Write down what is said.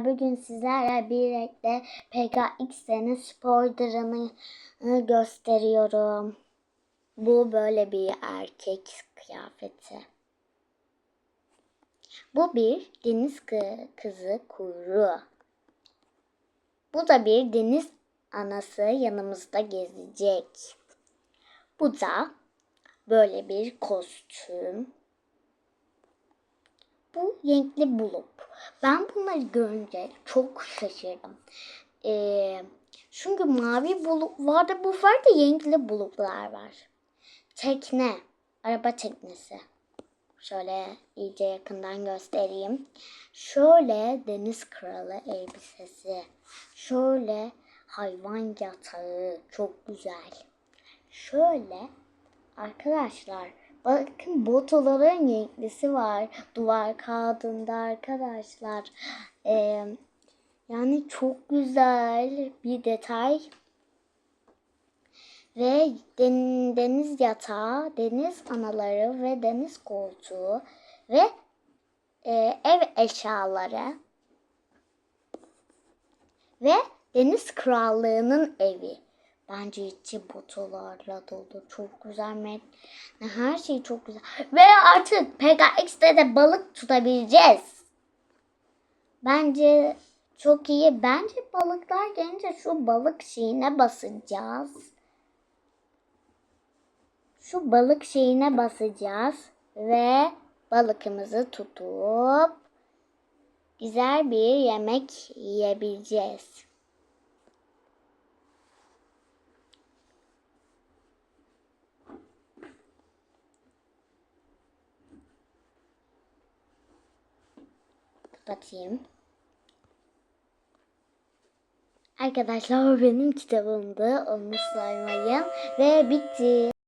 Bugün sizlerle birlikte PKX'nin sporlarını gösteriyorum. Bu böyle bir erkek kıyafeti. Bu bir deniz kı- kızı kuyruğu. Bu da bir deniz anası yanımızda gezecek. Bu da böyle bir kostüm. Bu renkli bulup. Ben bunları görünce çok şaşırdım. Ee, çünkü mavi bulut vardı bu var da bulutlar var. Tekne. Araba teknesi. Şöyle iyice yakından göstereyim. Şöyle deniz kralı elbisesi. Şöyle hayvan yatağı. Çok güzel. Şöyle arkadaşlar bakın botoların renklisi var. Duvar kağıdında arkadaşlar. Ee, yani çok güzel bir detay. Ve den- deniz yatağı, deniz anaları ve deniz koltuğu ve e, ev eşyaları ve deniz krallığının evi. Bence içi botolarla dolu. Çok güzel. met- Her şey çok güzel. Ve artık PKX'de de balık tutabileceğiz. Bence çok iyi. Bence balıklar gelince şu balık şeyine basacağız. Şu balık şeyine basacağız ve balıkımızı tutup güzel bir yemek yiyebileceğiz. Kapatayım. Arkadaşlar o benim kitabımdı. Onu saymayın. Ve bitti.